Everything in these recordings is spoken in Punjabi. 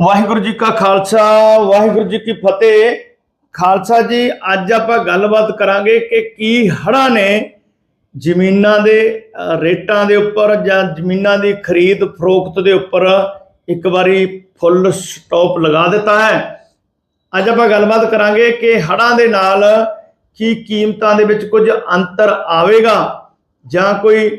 ਵਾਹਿਗੁਰੂ ਜੀ ਕਾ ਖਾਲਸਾ, ਵਾਹਿਗੁਰੂ ਜੀ ਕੀ ਫਤਿਹ। ਖਾਲਸਾ ਜੀ, ਅੱਜ ਆਪਾਂ ਗੱਲਬਾਤ ਕਰਾਂਗੇ ਕਿ ਕੀ ਹੜ੍ਹਾਂ ਨੇ ਜ਼ਮੀਨਾਂ ਦੇ ਰੇਟਾਂ ਦੇ ਉੱਪਰ ਜਾਂ ਜ਼ਮੀਨਾਂ ਦੀ ਖਰੀਦ ਫਰੋਖਤ ਦੇ ਉੱਪਰ ਇੱਕ ਵਾਰੀ ਫੁੱਲ ਸਟਾਪ ਲਗਾ ਦਿੱਤਾ ਹੈ। ਅੱਜ ਆਪਾਂ ਗੱਲਬਾਤ ਕਰਾਂਗੇ ਕਿ ਹੜ੍ਹਾਂ ਦੇ ਨਾਲ ਕੀ ਕੀਮਤਾਂ ਦੇ ਵਿੱਚ ਕੁਝ ਅੰਤਰ ਆਵੇਗਾ ਜਾਂ ਕੋਈ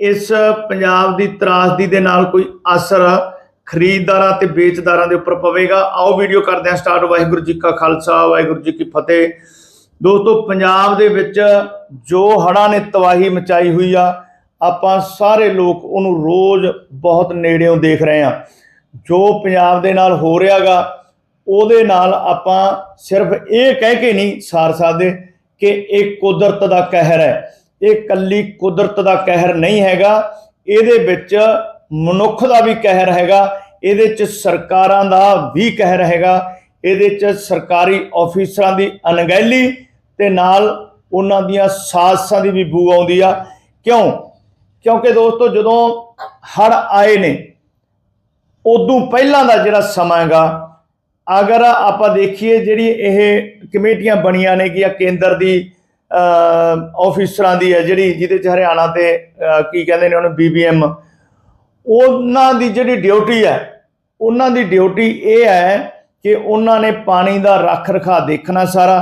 ਇਸ ਪੰਜਾਬ ਦੀ ਤਰਾਸਦੀ ਦੇ ਨਾਲ ਕੋਈ ਅਸਰ ਖਰੀਦਦਾਰਾਂ ਤੇ ਵੇਚਦਾਰਾਂ ਦੇ ਉੱਪਰ ਪਵੇਗਾ। ਆਓ ਵੀਡੀਓ ਕਰਦੇ ਹਾਂ ਸਟਾਰਟ। ਵਾਹਿਗੁਰੂ ਜੀ ਕਾ ਖਾਲਸਾ, ਵਾਹਿਗੁਰੂ ਜੀ ਕੀ ਫਤਿਹ। ਦੋਸਤੋ, ਪੰਜਾਬ ਦੇ ਵਿੱਚ ਜੋ ਹੜ੍ਹਾਂ ਨੇ ਤਬਾਹੀ ਮਚਾਈ ਹੋਈ ਆ, ਆਪਾਂ ਸਾਰੇ ਲੋਕ ਉਹਨੂੰ ਰੋਜ਼ ਬਹੁਤ ਨੇੜਿਓਂ ਦੇਖ ਰਹੇ ਆ ਜੋ ਪੰਜਾਬ ਦੇ ਨਾਲ ਹੋ ਰਿਹਾਗਾ, ਉਹਦੇ ਨਾਲ ਆਪਾਂ ਸਿਰਫ ਇਹ ਕਹਿ ਕੇ ਨਹੀਂ ਸਾਰ ਸਕਦੇ ਕਿ ਇਹ ਕੁਦਰਤ ਦਾ ਕਹਿਰ ਹੈ। ਇਹ ਕੱਲੀ ਕੁਦਰਤ ਦਾ ਕਹਿਰ ਨਹੀਂ ਹੈਗਾ। ਇਹਦੇ ਵਿੱਚ ਮਨੁੱਖ ਦਾ ਵੀ ਕਹਿਰ ਹੈਗਾ ਇਹਦੇ 'ਚ ਸਰਕਾਰਾਂ ਦਾ ਵੀ ਕਹਿਰ ਹੈਗਾ ਇਹਦੇ 'ਚ ਸਰਕਾਰੀ ਆਫੀਸਰਾਂ ਦੀ ਅਣਗਹਿਲੀ ਤੇ ਨਾਲ ਉਹਨਾਂ ਦੀਆਂ ਸਾਜ਼ਸਾਂ ਦੀ ਵੀ ਬੂ ਆਉਂਦੀ ਆ। ਕਿਉਂ? ਕਿਉਂਕਿ ਦੋਸਤੋ ਜਦੋਂ ਹੜ ਆਏ ਨੇ ਉਦੋਂ ਪਹਿਲਾਂ ਦਾ ਜਿਹੜਾ ਸਮਾਂ ਹੈਗਾ ਅਗਰ ਆਪਾਂ ਦੇਖੀਏ ਜਿਹੜੀ ਇਹ ਕਮੇਟੀਆਂ ਬਣੀਆਂ ਨੇ ਕਿ ਕੇਂਦਰ ਦੀ ਅਹ, ਆਫੀਸਰਾਂ ਦੀ ਹੈ ਜਿਹੜੀ ਜਿਹਦੇ ਚ ਹਰਿਆਣਾ ਤੇ ਕੀ ਕਹਿੰਦੇ ਨੇ ਉਹਨੂੰ ਬੀਬੀਐਮ ਉਹਨਾਂ ਦੀ ਜਿਹੜੀ ਡਿਊਟੀ ਹੈ, ਉਹਨਾਂ ਦੀ ਡਿਊਟੀ ਇਹ ਹੈ ਕਿ ਉਹਨਾਂ ਨੇ ਪਾਣੀ ਦਾ ਰੱਖ ਰਖਾ ਦੇਖਣਾ ਸਾਰਾ।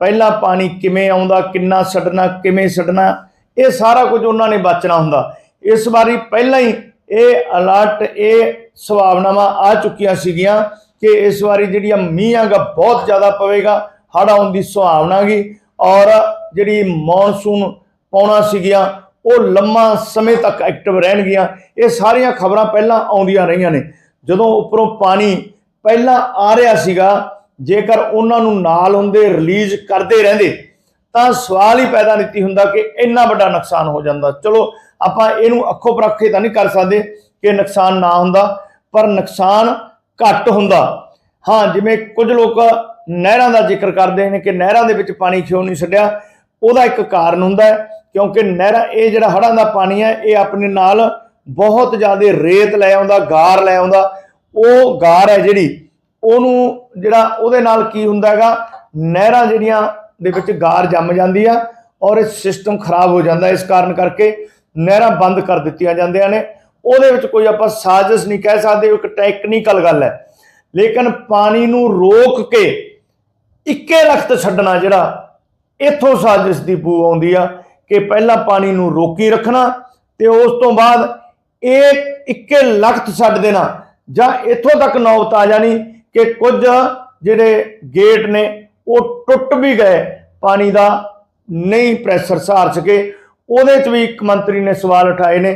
ਪਹਿਲਾਂ ਪਾਣੀ ਕਿਵੇਂ ਆਉਂਦਾ, ਕਿੰਨਾ ਛੱਡਣਾ, ਕਿਵੇਂ ਛੱਡਣਾ, ਇਹ ਸਾਰਾ ਕੁਝ ਉਹਨਾਂ ਨੇ ਬਚਣਾ ਹੁੰਦਾ। ਇਸ ਵਾਰੀ ਪਹਿਲਾਂ ਹੀ ਇਹ ਅਲਰਟ ਇਹ ਸੁਭਾਵਨਾਵਾਂ ਆ ਚੁੱਕੀਆਂ ਸੀਗੀਆਂ ਕਿ ਇਸ ਵਾਰੀ ਜਿਹੜੀਆਂ ਮੀਂਹ ਹੈਗਾ ਬਹੁਤ ਜ਼ਿਆਦਾ ਪਵੇਗਾ, ਹੜ੍ਹ ਆਉਣ ਦੀ ਸੁਭਾਵਨਾ ਗਈ ਔਰ ਜਿਹੜੀ ਮੌਨਸੂਨ ਪਾਉਣਾ ਸੀਗੀਆਂ ਉਹ ਲੰਮਾ ਸਮੇਂ ਤੱਕ ਐਕਟਿਵ ਰਹਿਣਗੀਆਂ। ਇਹ ਸਾਰੀਆਂ ਖਬਰਾਂ ਪਹਿਲਾਂ ਆਉਂਦੀਆਂ ਰਹੀਆਂ ਨੇ। ਜਦੋਂ ਉੱਪਰੋਂ ਪਾਣੀ ਪਹਿਲਾਂ ਆ ਰਿਹਾ ਸੀਗਾ, ਜੇਕਰ ਉਹਨਾਂ ਨੂੰ ਨਾਲ ਹੁੰਦੇ ਰਿਲੀਜ਼ ਕਰਦੇ ਰਹਿੰਦੇ, ਤਾਂ ਸਵਾਲ ਹੀ ਪੈਦਾ ਨਹੀਂ ਹੁੰਦਾ ਕਿ ਇੰਨਾ ਵੱਡਾ ਨੁਕਸਾਨ ਹੋ ਜਾਂਦਾ। ਚਲੋ, ਆਪਾਂ ਇਹਨੂੰ ਅੱਖੋਂ ਪਰਖੇ ਤਾਂ ਨਹੀਂ ਕਰ ਸਕਦੇ ਕਿ ਨੁਕਸਾਨ ਨਾ ਹੁੰਦਾ, ਪਰ ਨੁਕਸਾਨ ਘੱਟ ਹੁੰਦਾ। ਹਾਂ, ਜਿਵੇਂ ਕੁਝ ਲੋਕ ਨਹਿਰਾਂ ਦਾ ਜ਼ਿਕਰ ਕਰਦੇ ਨੇ ਕਿ ਨਹਿਰਾਂ ਦੇ ਵਿੱਚ ਪਾਣੀ ਕਿਉਂ ਨਹੀਂ ਛੱਡਿਆ, ਉਹਦਾ ਇੱਕ ਕਾਰਨ ਹੁੰਦਾ ਕਿਉਂਕਿ ਨਹਿਰਾਂ, ਇਹ ਜਿਹੜਾ ਹੜ੍ਹਾਂ ਦਾ ਪਾਣੀ ਹੈ, ਇਹ ਆਪਣੇ ਨਾਲ ਬਹੁਤ ਜ਼ਿਆਦਾ ਰੇਤ ਲੈ ਆਉਂਦਾ, ਗਾਰ ਲੈ ਆਉਂਦਾ। ਉਹ ਗਾਰ ਹੈ ਜਿਹੜੀ, ਉਹਨੂੰ ਜਿਹੜਾ ਉਹਦੇ ਨਾਲ ਕੀ ਹੁੰਦਾ ਹੈਗਾ, ਨਹਿਰਾਂ ਜਿਹੜੀਆਂ ਦੇ ਵਿੱਚ ਗਾਰ ਜੰਮ ਜਾਂਦੀ ਆ ਔਰ ਇਹ ਸਿਸਟਮ ਖਰਾਬ ਹੋ ਜਾਂਦਾ ਇਸ ਕਾਰਨ ਕਰਕੇ ਨਹਿਰਾਂ ਬੰਦ ਕਰ ਦਿੱਤੀਆਂ ਜਾਂਦੀਆਂ ਨੇ। ਉਹਦੇ ਵਿੱਚ ਕੋਈ ਆਪਾਂ ਸਾਜ਼ਿਸ਼ ਨਹੀਂ ਕਹਿ ਸਕਦੇ, ਉਹ ਇੱਕ ਟੈਕਨੀਕਲ ਗੱਲ ਹੈ। ਲੇਕਿਨ ਪਾਣੀ ਨੂੰ ਰੋਕ ਕੇ ਇੱਕੇ ਲਖਤ ਛੱਡਣਾ ਜਿਹੜਾ, ਇੱਥੋਂ ਸਾਜ਼ਿਸ਼ ਦੀ ਬੂ ਆਉਂਦੀ ਆ। ਕਿ ਪਹਿਲਾਂ ਪਾਣੀ ਨੂੰ ਰੋਕੀ ਰੱਖਣਾ ਤੇ ਉਸ ਤੋਂ ਬਾਅਦ ਇਹ ਇੱਕੇ ਲਖਤ ਛੱਡ ਦੇਣਾ। ਜਾਂ ਇੱਥੋਂ ਤੱਕ ਨੌਬਤ ਆ ਜਾਣੀ ਕਿ ਕੁਝ ਜਿਹੜੇ ਗੇਟ ਨੇ, ਉਹ ਟੁੱਟ ਵੀ ਗਏ, ਪਾਣੀ ਦਾ ਨਹੀਂ ਪ੍ਰੈਸ਼ਰ ਸਹਾਰ ਸਕੇ। ਉਹਦੇ 'ਚ ਵੀ ਇੱਕ ਮੰਤਰੀ ਨੇ ਸਵਾਲ ਉਠਾਏ ਨੇ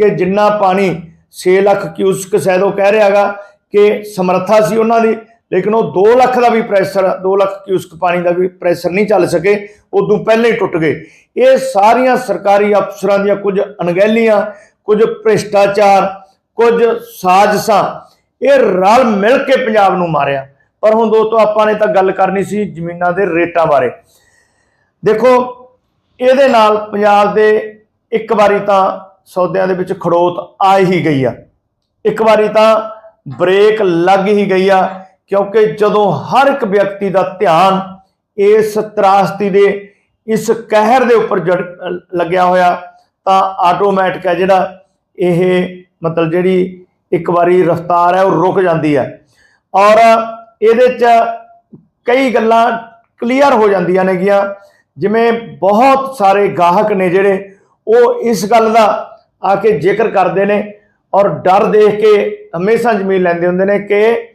ਕਿ ਜਿੰਨਾ ਪਾਣੀ 6 ਲੱਖ ਕਿਊਸਕ ਸ਼ਾਇਦ ਉਹ ਕਹਿ ਰਿਹਾਗਾ ਕਿ ਸਮਰੱਥਾ ਸੀ ਉਹਨਾਂ ਦੀ ਲੇਕਿਨ ਉਹ 2 ਲੱਖ ਦਾ ਵੀ ਪ੍ਰੈਸ਼ਰ 2 ਲੱਖ ਕਿਊਸਕ ਪਾਣੀ ਦਾ ਵੀ ਪ੍ਰੈਸ਼ਰ ਨਹੀਂ ਚੱਲ ਸਕੇ, ਉਦੋਂ ਪਹਿਲਾਂ ਹੀ ਟੁੱਟ ਗਏ। ਇਹ ਸਾਰੀਆਂ ਸਰਕਾਰੀ ਅਫਸਰਾਂ ਦੀਆਂ ਕੁਝ ਅਣਗਹਿਲੀਆਂ, ਕੁਝ ਭ੍ਰਿਸ਼ਟਾਚਾਰ, ਕੁਝ ਸਾਜਸਾਂ, ਇਹ ਰਲ ਮਿਲ ਕੇ ਪੰਜਾਬ ਨੂੰ ਮਾਰਿਆ। ਪਰ ਹੁਣ ਦੋਸਤੋ, ਆਪਾਂ ਨੇ ਤਾਂ ਗੱਲ ਕਰਨੀ ਸੀ ਜ਼ਮੀਨਾਂ ਦੇ ਰੇਟਾਂ ਬਾਰੇ। ਦੇਖੋ, ਇਹਦੇ ਨਾਲ ਪੰਜਾਬ ਦੇ ਇੱਕ ਵਾਰੀ ਤਾਂ ਸੌਦਿਆਂ ਦੇ ਵਿੱਚ ਖੜੋਤ ਆ ਹੀ ਗਈ ਆ। ਇੱਕ ਵਾਰੀ ਤਾਂ ਬ੍ਰੇਕ ਲੱਗ ਹੀ ਗਈ ਆ। ਕਿਉਂਕਿ ਜਦੋਂ ਹਰ ਇੱਕ ਵਿਅਕਤੀ ਦਾ ਧਿਆਨ ਇਸ ਤਰਾਸਦੀ ਦੇ, ਇਸ ਕਹਿਰ ਦੇ ਉੱਪਰ ਜੜ- ਲੱਗਿਆ ਹੋਇਆ, ਤਾਂ ਆਟੋਮੈਟਿਕ ਹੈ ਜਿਹੜਾ ਇਹ ਮਤਲਬ ਜਿਹੜੀ ਇੱਕ ਵਾਰੀ ਰਫ਼ਤਾਰ ਹੈ ਉਹ ਰੁਕ ਜਾਂਦੀ ਹੈ। ਔਰ ਇਹਦੇ 'ਚ ਕਈ ਗੱਲਾਂ ਕਲੀਅਰ ਹੋ ਜਾਂਦੀਆਂ ਨੇਗੀਆਂ। ਜਿਵੇਂ ਬਹੁਤ ਸਾਰੇ ਗਾਹਕ ਨੇ ਜਿਹੜੇ ਉਹ ਇਸ ਗੱਲ ਦਾ ਆ ਕੇ ਜ਼ਿਕਰ ਕਰਦੇ ਨੇ ਔਰ ਡਰ ਦੇਖ ਕੇ ਹਮੇਸ਼ਾ ਜ਼ਮੀਨ ਲੈਂਦੇ ਹੁੰਦੇ ਨੇ ਕਿ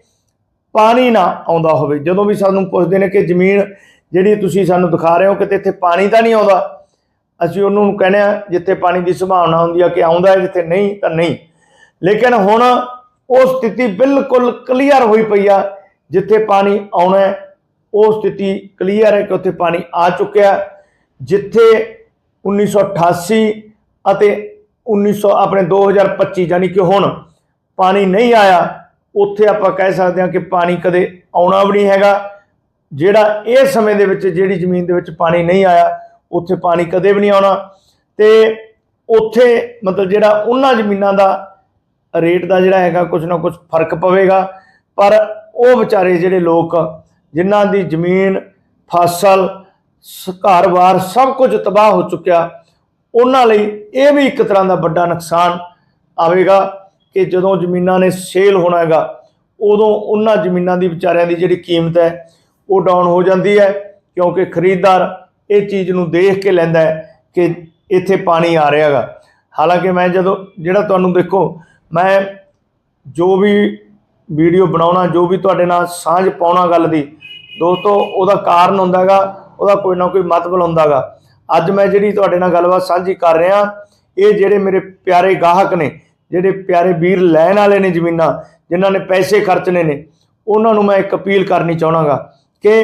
ਪਾਣੀ ਨਾ ਆਉਂਦਾ ਹੋਵੇ। ਜਦੋਂ ਵੀ ਸਾਨੂੰ ਪੁੱਛਦੇ ਨੇ ਕਿ ਜ਼ਮੀਨ ਜਿਹੜੀ ਤੁਸੀਂ ਸਾਨੂੰ ਦਿਖਾ ਰਹੇ ਹੋ ਕਿਤੇ ਇੱਥੇ ਪਾਣੀ ਤਾਂ ਨਹੀਂ ਆਉਂਦਾ, ਅਸੀਂ ਉਹਨਾਂ ਨੂੰ ਕਹਿੰਦੇ ਆ ਜਿੱਥੇ ਪਾਣੀ ਦੀ ਸੰਭਾਵਨਾ ਹੁੰਦੀ ਆ ਕਿ ਆਉਂਦਾ ਹੈ, ਜਿੱਥੇ ਨਹੀਂ ਤਾਂ ਨਹੀਂ। ਲੇਕਿਨ ਹੁਣ ਉਹ ਸਥਿਤੀ ਬਿਲਕੁਲ ਕਲੀਅਰ ਹੋਈ ਪਈ ਆ, ਜਿੱਥੇ ਪਾਣੀ ਆਉਣਾ ਉਹ ਸਥਿਤੀ ਕਲੀਅਰ ਹੈ ਕਿ ਉੱਥੇ ਪਾਣੀ ਆ ਚੁੱਕਿਆ ਜਿੱਥੇ 1988 ਅਤੇ 1900 ਆਪਣੇ 2025 ਯਾਨੀ ਕਿ ਹੁਣ ਪਾਣੀ ਨਹੀਂ ਆਇਆ ਉੱਥੇ ਆਪਾਂ ਕਹਿ ਸਕਦੇ ਹਾਂ ਕਿ ਪਾਣੀ ਕਦੇ ਆਉਣਾ ਵੀ ਨਹੀਂ ਹੈਗਾ। ਜਿਹੜਾ ਇਹ ਸਮੇਂ ਦੇ ਵਿੱਚ ਜਿਹੜੀ ਜ਼ਮੀਨ ਦੇ ਵਿੱਚ ਪਾਣੀ ਨਹੀਂ ਆਇਆ, ਉੱਥੇ ਪਾਣੀ ਕਦੇ ਵੀ ਨਹੀਂ ਆਉਣਾ। ਤੇ ਉੱਥੇ ਮਤਲਬ ਜਿਹੜਾ ਉਹਨਾਂ ਜ਼ਮੀਨਾਂ ਦਾ ਰੇਟ ਦਾ ਜਿਹੜਾ ਹੈਗਾ ਕੁਝ ਨਾ ਕੁਝ ਫ਼ਰਕ ਪਵੇਗਾ। ਪਰ ਉਹ ਵਿਚਾਰੇ ਜਿਹੜੇ ਲੋਕ, ਜਿਨ੍ਹਾਂ ਦੀ ਜ਼ਮੀਨ, ਫਸਲ, ਸ- ਘਰ-ਬਾਰ ਸਭ ਕੁਝ ਤਬਾਹ ਹੋ ਚੁੱਕਿਆ, ਉਹਨਾਂ ਲਈ ਇਹ ਵੀ ਇੱਕ ਤਰ੍ਹਾਂ ਦਾ ਵੱਡਾ ਨੁਕਸਾਨ ਆਵੇਗਾ। ਕਿ ਜਦੋਂ ਜ਼ਮੀਨਾਂ ਨੇ ਸੇਲ ਹੋਣਾ ਹੈਗਾ, ਉਦੋਂ ਉਹਨਾਂ ਜ਼ਮੀਨਾਂ ਦੀ ਵਿਚਾਰਿਆਂ ਦੀ ਜਿਹੜੀ ਕੀਮਤ ਹੈ, ਉਹ ਡਾਊਨ ਹੋ ਜਾਂਦੀ ਹੈ, ਕਿਉਂਕਿ ਖਰੀਦਦਾਰ ਇਹ ਚੀਜ਼ ਨੂੰ ਦੇਖ ਕੇ ਲੈਂਦਾ ਹੈ ਕਿ ਇੱਥੇ ਪਾਣੀ ਆ ਰਿਹਾ ਹੈਗਾ। ਹਾਲਾਂਕਿ ਮੈਂ ਜਦੋਂ, ਜਿਹੜਾ ਤੁਹਾਨੂੰ ਦੇਖੋ, ਮੈਂ ਜੋ ਵੀ ਵੀਡੀਓ ਬਣਾਉਣਾ, ਜੋ ਵੀ ਤੁਹਾਡੇ ਨਾਲ ਸਾਂਝ ਪਾਉਣਾ ਗੱਲ ਦੀ, ਦੋਸਤੋ, ਉਹਦਾ ਕਾਰਨ ਹੁੰਦਾ ਹੈਗਾ, ਉਹਦਾ ਕੋਈ ਨਾ ਕੋਈ ਮਤਲਬ ਹੁੰਦਾਗਾ ਅੱਜ ਮੈਂ ਜਿਹੜੀ ਤੁਹਾਡੇ ਨਾਲ ਗੱਲਬਾਤ ਸਾਂਝੀ ਕਰ ਰਿਹਾ, ਇਹ ਜਿਹੜੇ ਮੇਰੇ ਪਿਆਰੇ ਗਾਹਕ ਨੇ ਜਿਹੜੇ ਪਿਆਰੇ ਵੀਰ ਲੈਣ ਵਾਲੇ ਨੇ ਜ਼ਮੀਨਾਂ, ਜਿਨ੍ਹਾਂ ਨੇ ਪੈਸੇ ਖਰਚਣੇ ਨੇ, ਉਹਨਾਂ ਨੂੰ ਮੈਂ ਇੱਕ ਅਪੀਲ ਕਰਨੀ ਚਾਹਣਾਗਾ ਕਿ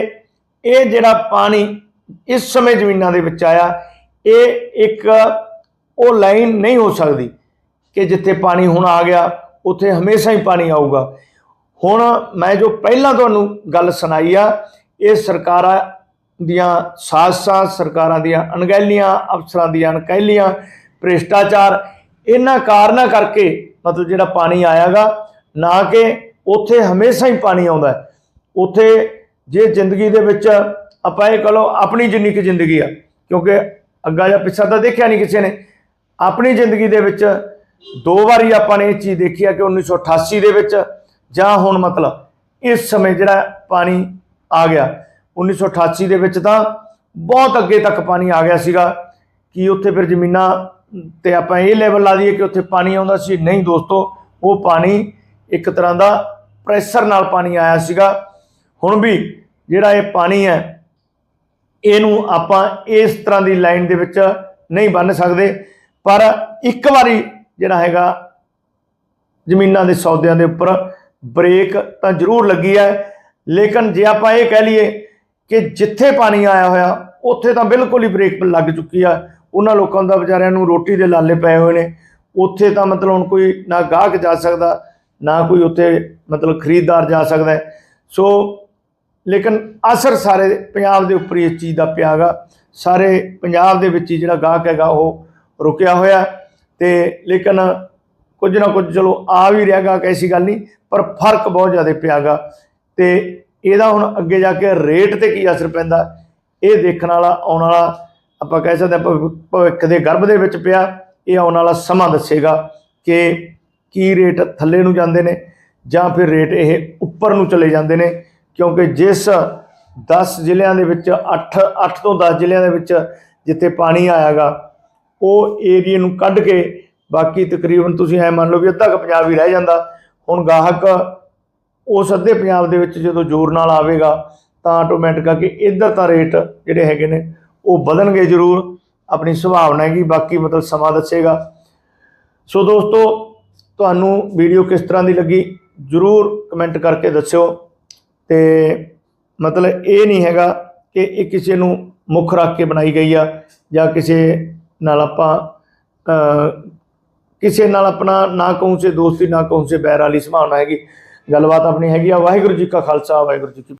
ਇਹ ਜਿਹੜਾ ਪਾਣੀ ਇਸ ਸਮੇਂ ਜ਼ਮੀਨਾਂ ਦੇ ਵਿੱਚ ਆਇਆ, ਇਹ ਇੱਕ ਉਹ ਲਾਈਨ ਨਹੀਂ ਹੋ ਸਕਦੀ ਕਿ ਜਿੱਥੇ ਪਾਣੀ ਹੁਣ ਆ ਗਿਆ, ਉੱਥੇ ਹਮੇਸ਼ਾ ਹੀ ਪਾਣੀ ਆਊਗਾ। ਹੁਣ ਮੈਂ ਜੋ ਪਹਿਲਾਂ ਤੁਹਾਨੂੰ ਗੱਲ ਸੁਣਾਈ ਆ, ਇਹ ਸਰਕਾਰਾਂ ਦੀਆਂ ਸਾਜ਼ਸਾਂ, ਸਰਕਾਰਾਂ ਦੀਆਂ ਅਣਗਹਿਲੀਆਂ ਅਫਸਰਾਂ ਦੀਆਂ ਅਣਗਹਿਲੀਆਂ, ਭ੍ਰਿਸ਼ਟਾਚਾਰ ਇਹਨਾਂ ਕਾਰਨਾਂ ਕਰਕੇ ਮਤਲਬ ਜਿਹੜਾ ਪਾਣੀ ਆਇਆਗਾ, ਨਾ ਕਿ ਉੱਥੇ ਹਮੇਸ਼ਾ ਹੀ ਪਾਣੀ ਆਉਂਦਾ ਹੈ। ਉੱਥੇ ਜੇ ਜ਼ਿੰਦਗੀ ਦੇ ਵਿੱਚ ਆਪਾਂ ਇਹ ਕਹੋ ਆਪਣੀ ਜਿੰਨੀ ਕੁ ਜ਼ਿੰਦਗੀ ਆ, ਕਿਉਂਕਿ ਅੱਗਾ ਜਾਂ ਪਿੱਛਾ ਤਾਂ ਦੇਖਿਆ ਨਹੀਂ ਕਿਸੇ ਨੇ, ਆਪਣੀ ਜ਼ਿੰਦਗੀ ਦੇ ਵਿੱਚ ਦੋ ਵਾਰੀ ਆਪਾਂ ਨੇ ਇਹ ਚੀਜ਼ ਦੇਖੀ ਆ ਕਿ 1988 ਦੇ ਵਿੱਚ ਜਾਂ ਹੁਣ ਮਤਲਬ ਇਸ ਸਮੇਂ ਜਿਹੜਾ ਪਾਣੀ ਆ ਗਿਆ 1988 ਦੇ ਵਿੱਚ ਤਾਂ ਬਹੁਤ ਅੱਗੇ ਤੱਕ ਪਾਣੀ ਆ ਗਿਆ ਸੀਗਾ, ਕਿ ਉੱਥੇ ਫਿਰ ਜ਼ਮੀਨਾਂ ਤੇ ਆਪਾਂ ਇਹ ਲੈਵਲ ਲਾ ਦਈਏ ਕਿ ਉੱਥੇ ਪਾਣੀ ਆਉਂਦਾ ਸੀ। ਨਹੀਂ ਦੋਸਤੋ, ਉਹ ਪਾਣੀ ਇੱਕ ਤਰ੍ਹਾਂ ਦਾ ਪ੍ਰੈਸ਼ਰ ਨਾਲ ਪਾਣੀ ਆਇਆ ਸੀਗਾ। ਹੁਣ ਵੀ ਜਿਹੜਾ ਇਹ ਪਾਣੀ ਹੈ, ਇਹਨੂੰ ਆਪਾਂ ਇਸ ਤਰ੍ਹਾਂ ਦੀ ਲਾਈਨ ਦੇ ਵਿੱਚ ਨਹੀਂ ਬੰਨ ਸਕਦੇ। ਪਰ ਇੱਕ ਵਾਰੀ ਜਿਹੜਾ ਹੈਗਾ, ਜ਼ਮੀਨਾਂ ਦੇ ਸੌਦਿਆਂ ਦੇ ਉੱਪਰ ਬ੍ਰੇਕ ਤਾਂ ਜ਼ਰੂਰ ਲੱਗੀ ਹੈ। ਲੇਕਿਨ ਜੇ ਆਪਾਂ ਇਹ ਕਹਿ ਲਈਏ ਕਿ ਜਿੱਥੇ ਪਾਣੀ ਆਇਆ ਹੋਇਆ, ਉੱਥੇ ਤਾਂ ਬਿਲਕੁਲ ਹੀ ਬ੍ਰੇਕ ਲੱਗ ਚੁੱਕੀ ਆ। ਉਹਨਾਂ ਲੋਕਾਂ ਦਾ ਵਿਚਾਰਿਆਂ ਨੂੰ ਰੋਟੀ ਦੇ ਲਾਲੇ ਪਏ ਹੋਏ ਨੇ। ਉੱਥੇ ਤਾਂ ਮਤਲਬ ਹੁਣ ਕੋਈ ਨਾ ਗਾਹਕ ਜਾ ਸਕਦਾ, ਨਾ ਕੋਈ ਉੱਥੇ ਮਤਲਬ ਖਰੀਦਦਾਰ ਜਾ ਸਕਦਾ ਸੋ ਲੇਕਿਨ ਅਸਰ ਸਾਰੇ ਪੰਜਾਬ ਦੇ ਉੱਪਰ ਹੀ ਇਸ ਚੀਜ਼ ਦਾ ਪਿਆ ਗਾ ਸਾਰੇ ਪੰਜਾਬ ਦੇ ਵਿੱਚ ਹੀ ਜਿਹੜਾ ਗਾਹਕ ਹੈਗਾ ਉਹ ਰੁਕਿਆ ਹੋਇਆ ਤੇ ਲੇਕਿਨ ਕੁਝ ਨਾ ਕੁਝ ਚਲੋ ਆ ਵੀ ਰਿਹਾ ਗਾ ਐਸੀ ਗੱਲ ਨਹੀਂ, ਪਰ ਫ਼ਰਕ ਬਹੁਤ ਜ਼ਿਆਦਾ ਪਿਆ ਗਾ ਤੇ ਇਹਦਾ ਹੁਣ ਅੱਗੇ ਜਾ ਕੇ ਰੇਟ ਤੇ ਕੀ ਅਸਰ ਪੈਂਦਾ, ਇਹ ਦੇਖਣ ਵਾਲਾ, ਆਉਣ ਵਾਲਾ ਆਪਾਂ ਕਹਿ ਸਕਦੇ ਹਾਂ ਭਵਿ- ਭਵਿੱਖ ਦੇ ਗਰਭ ਦੇ ਵਿੱਚ ਪਿਆ, ਇਹ ਆਉਣ ਵਾਲਾ ਸਮਾਂ ਦੱਸੇਗਾ ਕਿ ਕੀ ਰੇਟ ਥੱਲੇ ਨੂੰ ਜਾਂਦੇ ਨੇ ਜਾਂ ਫਿਰ ਰੇਟ ਇਹ ਉੱਪਰ ਨੂੰ ਚਲੇ ਜਾਂਦੇ ਨੇ, ਕਿਉਂਕਿ ਜਿਸ 10 ਜ਼ਿਲ੍ਹਿਆਂ ਦੇ ਵਿੱਚ 8 8 ਤੋਂ 10 ਜ਼ਿਲ੍ਹਿਆਂ ਦੇ ਵਿੱਚ ਜਿੱਥੇ ਪਾਣੀ ਆਇਆਗਾ, ਉਹ ਏਰੀਏ ਨੂੰ ਕੱਢ ਕੇ ਬਾਕੀ ਤਕਰੀਬਨ ਤੁਸੀਂ ਐ ਮੰਨ ਲਓ ਵੀ ਅੱਧਾ ਕੁ ਪੰਜਾਬ ਹੀ ਰਹਿ ਜਾਂਦਾ। ਹੁਣ ਗਾਹਕ ਉਸ ਅੱਧੇ ਪੰਜਾਬ ਦੇ ਵਿੱਚ ਜਦੋਂ ਜ਼ੋਰ ਨਾਲ ਆਵੇਗਾ, ਤਾਂ ਆਟੋਮੈਟਿਕ ਕਿ ਇੱਧਰ ਤਾਂ ਰੇਟ ਜਿਹੜੇ ਹੈਗੇ ਨੇ ਉਹ ਵਧਣਗੇ ਜ਼ਰੂਰ, ਆਪਣੀ ਸੰਭਾਵਨਾ ਹੈਗੀ, ਬਾਕੀ ਮਤਲਬ ਸਮਾਂ ਦੱਸੇਗਾ। ਸੋ ਦੋਸਤੋ, ਤੁਹਾਨੂੰ ਵੀਡੀਓ ਕਿਸ ਤਰ੍ਹਾਂ ਦੀ ਲੱਗੀ ਜਰੂਰ ਕਮੈਂਟ ਕਰਕੇ ਦੱਸਿਓ। ਤੇ ਮਤਲਬ ਇਹ ਨਹੀਂ ਹੈਗਾ ਕਿ ਇਹ ਕਿਸੇ ਨੂੰ ਮੁੱਖ ਰੱਖ ਕੇ ਬਣਾਈ ਗਈ ਆ, ਜਾਂ ਕਿਸੇ ਨਾਲ ਆਪਾਂ ਕਿਸੇ ਨਾਲ ਆਪਣਾ ਨਾ ਕਹੂੰ ਸੇ ਦੋਸਤੀ, ਨਾ ਕਹੂੰ ਸੇ ਬੈਰ ਵਾਲੀ ਸੰਭਾਵਨਾ ਹੈਗੀ। ਗੱਲਬਾਤ ਆਪਣੀ ਹੈਗੀ ਆ। ਵਾਹਿਗੁਰੂ ਜੀ ਕਾ ਖਾਲਸਾ, ਵਾਹਿਗੁਰੂ ਜੀ ਕੀ